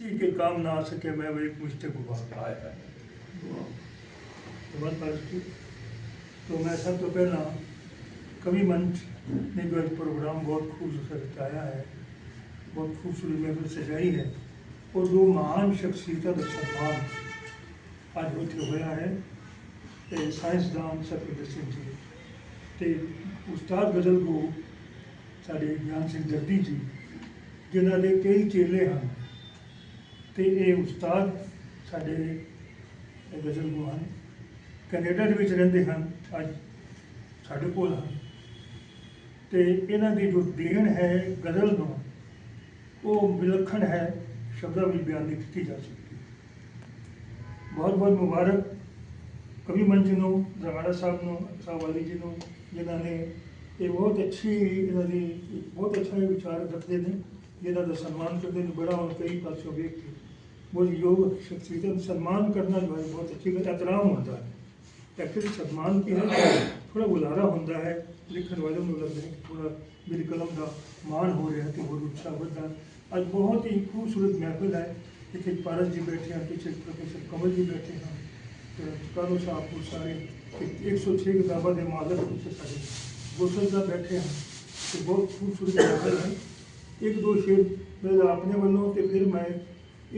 کسی کے کام نہ سکے میں وہ مجھ سے گفتگو بہت ہے تو میں سب تو پہلا کبھی منچ نے جو پروگرام بہت خوبصورت بتایا ہے بہت خوبصورت محفل سجائی ہے اور دو مہان شخصیتوں کا سلمان آج ہوتے ہوا ہے سائنسدان سب استاد غزل کو سارے گیان سنگھ دردی جی نے کئی چیلے ہیں ਤੇ ਇਹ ਉਸਤਾਦ ਸਾਡੇ ਗਜ਼ਲ ਗੁਆਨ ਕੈਨੇਡਾ ਦੇ ਵਿੱਚ ਰਹਿੰਦੇ ਹਨ ਅੱਜ ਸਾਡੇ ਕੋਲ ਹਨ ਤੇ ਇਹਨਾਂ ਦੀ ਜੋ ਦੇਣ ਹੈ ਗਜ਼ਲ ਨੂੰ ਉਹ ਵਿਲੱਖਣ ਹੈ ਸ਼ਬਦਾਂ ਵਿੱਚ ਬਿਆਨ ਨਹੀਂ ਕੀਤੀ ਜਾ ਸਕਦੀ ਬਹੁਤ ਬਹੁਤ ਮੁਬਾਰਕ ਕਵੀ ਮੰਚ ਨੂੰ ਜਗਾੜਾ ਸਾਹਿਬ ਨੂੰ ਸਾਵਾਲੀ ਜੀ ਨੂੰ ਜਿਨ੍ਹਾਂ ਨੇ ਇਹ ਬਹੁਤ ਅੱਛੀ ਇਹਨਾਂ ਦੀ ਬਹੁਤ ਅੱਛਾ ਵਿਚਾਰ ਰੱਖਦੇ ਨੇ جناان کرتے ہیں بڑا ہوں کئی پاس پاسوں سنمان کرنا جو ہے بہت اچھی بات اترام ہوتا ہے سنمان کی ہے تھوڑا گلارا ہوتا ہے لکھن والے والوں کو لگتا ہے کہ تھوڑا میری قلم کا مان ہو رہا ہے بہت اچھا بڑھتا ہے آج بہت ہی خوبصورت محفل ہے جیسے پارس جی بیٹھے ہیں پیچھے کمل جی بیٹھے ہیں صاحب کو سارے ایک سو چھ کتابوں کے مالک پوچھے گوشت بیٹھے ہیں بہت خوبصورت محفل ہیں ایک دو شعر میرا اپنے والوں کہ پھر میں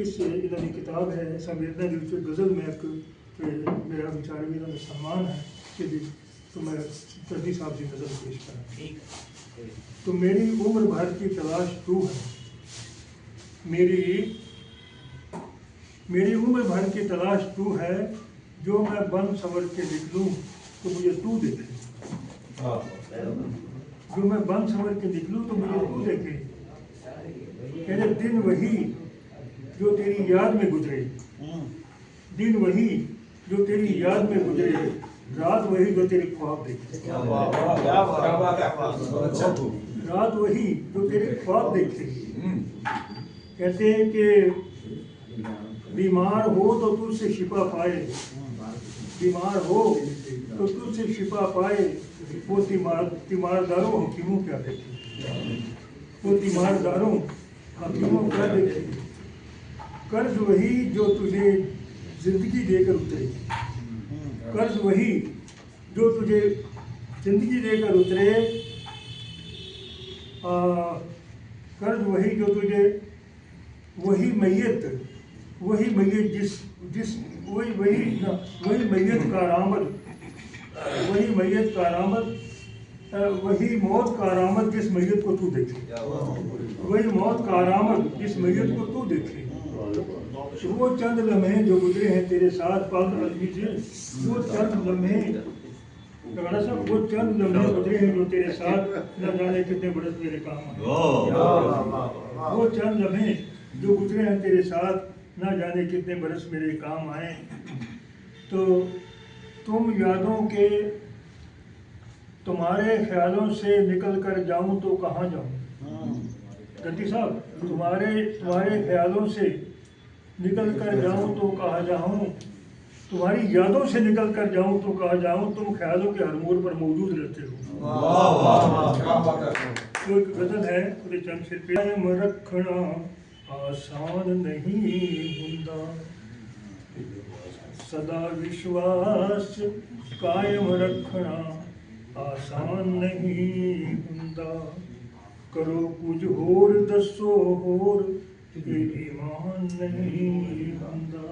اس سے ادھر کتاب ہے سمیدنا جی جو پھر غزل میں ایک میرا بچار میرا سامان ہے کہ جی تو میں تردی صاحب سے جی غزل پیش کروں ٹھیک ہے تو میری عمر بھر کی تلاش تو ہے میری میری عمر بھر کی تلاش تو ہے جو میں بن سمر کے لکھ لوں تو مجھے تو دیکھے ہاں۔ جو میں بن سمر کے لکھ لوں تو مجھے تو ہاں۔ دیکھے کہ دن وہی جو تیری یاد میں گزرے دن وہی جو تیری یاد میں گزرے رات وہی جو تیرے خواب دیکھتے اچھا۔ رات وہی جو تیرے خواب دیکھتے کہتے ہیں کہ بیمار ہو تو تجھ سے شفا پائے بیمار ہو تو تجھ سے شفا پائے وہ تیمار تیمارداروں حکیموں کیا دیکھتے وہ تیمارداروں لکھے قرض وہی جو تجھے زندگی دے کر اترے قرض وہی جو تجھے زندگی دے کر اترے قرض وہی جو تجھے وہی میت وہی میت جس جس وہی وہی وہی میت کا وہی میت کا رامد وہی موت کا آرامد جس میت کو تو دیکھے وہی موت کا آرامد جس میت کو تو دیکھے وہ چند لمحے جو گزرے ہیں تیرے ساتھ پاک عزمی جی، سے وہ چند لمحے صاحب وہ چند لمحے گزرے ہیں جو تیرے ساتھ نہ جانے کتنے برس میرے کام آئے وہ چند لمحے جو گزرے ہیں تیرے ساتھ نہ جانے کتنے برس میرے کام آئے تو تم یادوں کے تمہارے خیالوں سے نکل کر جاؤں تو کہاں جاؤں گدی صاحب تمہارے تمہارے خیالوں سے نکل کر جاؤں تو کہاں جاؤں تمہاری یادوں سے نکل کر جاؤں تو کہاں جاؤں تم خیالوں کے ہر مور پر موجود رہتے ہو تو ایک غزل ہے پورے چند سے قائم رکھنا آسان نہیں ہوتا سدا وشواس قائم رکھنا ਆਸਾਨ ਨਹੀਂ ਹੁੰਦਾ ਕਰੋ ਕੁਝ ਹੋਰ ਦੱਸੋ ਹੋਰ ਇਹ ਇਮਾਨ ਨਹੀਂ ਹੁੰਦਾ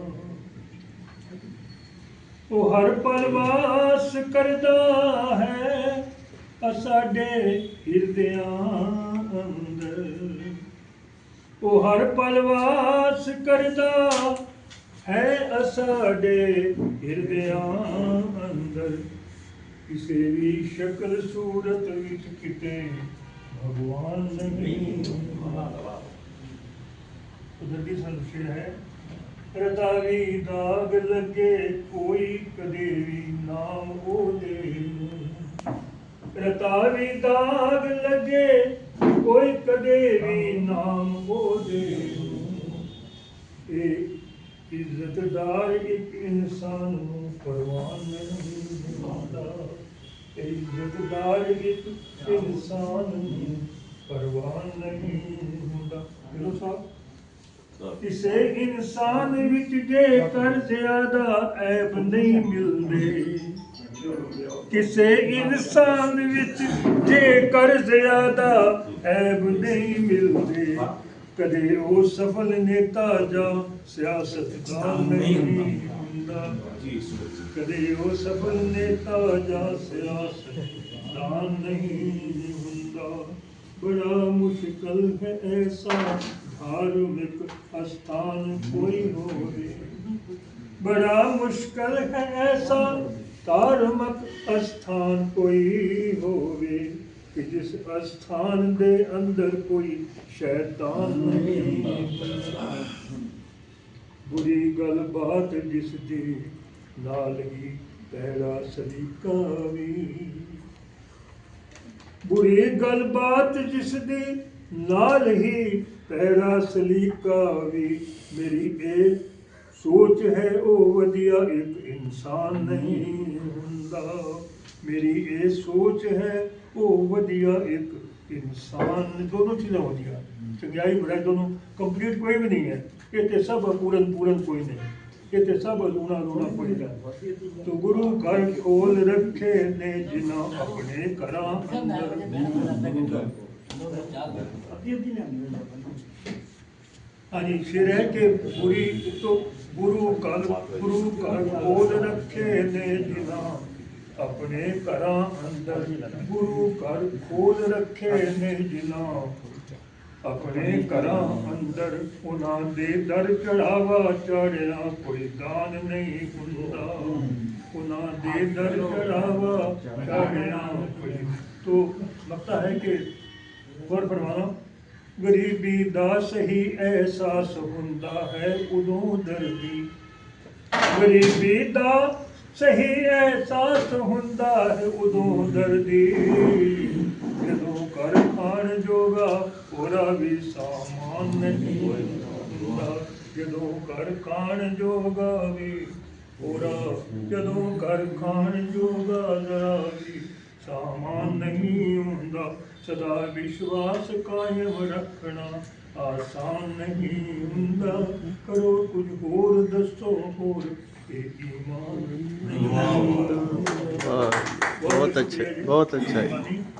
ਉਹ ਹਰ ਪਲ ਵਾਸ ਕਰਦਾ ਹੈ ਸਾਡੇ ਹਿਰਦਿਆਂ ਅੰਦਰ ਉਹ ਹਰ ਪਲ ਵਾਸ ਕਰਦਾ ਹੈ ਸਾਡੇ ਹਿਰਦਿਆਂ ਅੰਦਰ کسی بھی شکل سورت بچے بھگوان ہے رتالی دگ لگے کوئی کدی نام دے رتاوی دگ لگے کوئی کدی نام او دے ਇੱਜ਼ਤਦਾਰ ਇੱਕ ਇਨਸਾਨ ਨੂੰ ਪਰਵਾਨ ਨਹੀਂ ਹੁੰਦਾ ਇੱਜ਼ਤਦਾਰ ਇੱਕ ਇਨਸਾਨ ਨੂੰ ਪਰਵਾਨ ਨਹੀਂ ਹੁੰਦਾ ਗੁਰੂ ਸਾਹਿਬ ਕਿਸੇ ਇਨਸਾਨ ਵਿੱਚ ਜੇ ਕਰ ਜ਼ਿਆਦਾ ਐਬ ਨਹੀਂ ਮਿਲਦੇ ਕਿਸੇ ਇਨਸਾਨ ਵਿੱਚ ਜੇ ਕਰ ਜ਼ਿਆਦਾ ਐਬ ਨਹੀਂ ਮਿਲਦੇ کدے او سفل نیتا جا سیاست کا نہیں ہوتا جی، جی۔ کدے او سفل نیتا جا سیاست دان نہیں ہوتا بڑا مشکل ہے ایسا دارمک اتھان کوئی ہو رہے بڑا مشکل ہے ایسا دارمک اتھان کوئی ہوئے ਕਿ ਜਿਸ ਅਸਥਾਨ ਦੇ ਅੰਦਰ ਕੋਈ ਸ਼ੈਤਾਨ ਨਹੀਂ ਬੁਰੀ ਗੱਲ ਬਾਤ ਜਿਸ ਦੀ ਨਾਲ ਹੀ ਤੇਰਾ ਸਦੀਕਾ ਵੀ ਬੁਰੀ ਗੱਲ ਬਾਤ ਜਿਸ ਦੀ ਨਾਲ ਹੀ ਤੇਰਾ ਸਲੀਕਾ ਵੀ ਮੇਰੀ ਇਹ ਸੋਚ ਹੈ ਉਹ ਵਧੀਆ ਇੱਕ ਇਨਸਾਨ ਨਹੀਂ ਹੁੰਦਾ ਮੇਰੀ ਇਹ ਸੋਚ ਹੈ ਉਹ ਵਧੀਆ ਇੱਕ ਇਨਸਾਨ ਦੋਨੋਂ ਚੀਜ਼ਾਂ ਵਧੀਆ ਚੰਗਿਆਈ ਬੁਰਾਈ ਦੋਨੋਂ ਕੰਪਲੀਟ ਕੋਈ ਵੀ ਨਹੀਂ ਹੈ ਇਹ ਤੇ ਸਭ ਪੂਰਨ ਪੂਰਨ ਕੋਈ ਨਹੀਂ ਇਹ ਤੇ ਸਭ ਅਧੂਣਾ ਅਧੂਣਾ ਕੋਈ ਹੈ ਤੋ ਗੁਰੂ ਘਰ ਖੋਲ ਰੱਖੇ ਨੇ ਜਿਨ੍ਹਾਂ ਆਪਣੇ ਘਰਾਂ ਅੰਦਰ ਹਾਂਜੀ ਫਿਰ ਹੈ ਕਿ ਬੁਰੀ ਤੋਂ ਗੁਰੂ ਘਰ ਗੁਰੂ ਘਰ ਖੋਲ ਰੱਖੇ ਨੇ ਜਿਨ੍ਹਾਂ ਆਪਣੇ ਘਰਾਂ ਅੰਦਰ ਗੁਰੂ ਘਰ ਖੋਜ ਰੱਖੇ ਨੇ ਜਿਨਾ ਆਪਣੇ ਘਰਾਂ ਅੰਦਰ ਉਹਨਾਂ ਦੇ ਦਰ ਚੜਾਵਾ ਚੜਿਆ ਕੋਈ ਦਾਨ ਨਹੀਂ ਹੁੰਦਾ ਉਹਨਾਂ ਦੇ ਦਰ ਚੜਾਵਾ ਚੜਿਆ ਕੋਈ ਤੋ ਲੱਗਦਾ ਹੈ ਕਿ ਹੋਰ ਪਰਵਾਣਾ ਗਰੀਬੀ ਦਾ ਸਹੀ ਅਹਿਸਾਸ ਹੁੰਦਾ ਹੈ ਉਦੋਂ ਦਰਦੀ ਗਰੀਬੀ ਦਾ ਸਹੀ ਅਹਿਸਾਸ ਹੁੰਦਾ ਹੈ ਉਦੋਂ ਦਰਦੀ ਜਦੋਂ ਕਰ ਖਾਣ ਜੋਗਾ ਉਹਦਾ ਵੀ ਸਾਮਾਨ ਨਹੀਂ ਹੁੰਦਾ ਜਦੋਂ ਕਰ ਖਾਣ ਜੋਗਾ ਵੀ ਉਹਦਾ ਜਦੋਂ ਕਰ ਖਾਣ ਜੋਗਾ ਜ਼ਰਾ ਵੀ ਸਾਮਾਨ ਨਹੀਂ ਹੁੰਦਾ ਸਦਾ ਵਿਸ਼ਵਾਸ ਕਾਇਮ ਰੱਖਣਾ ਆਸਾਨ ਨਹੀਂ ਹੁੰਦਾ ਕਰੋ ਕੁਝ ਹੋਰ ਦੱਸੋ ਹੋਰ بہت اچھا بہت اچھا ہے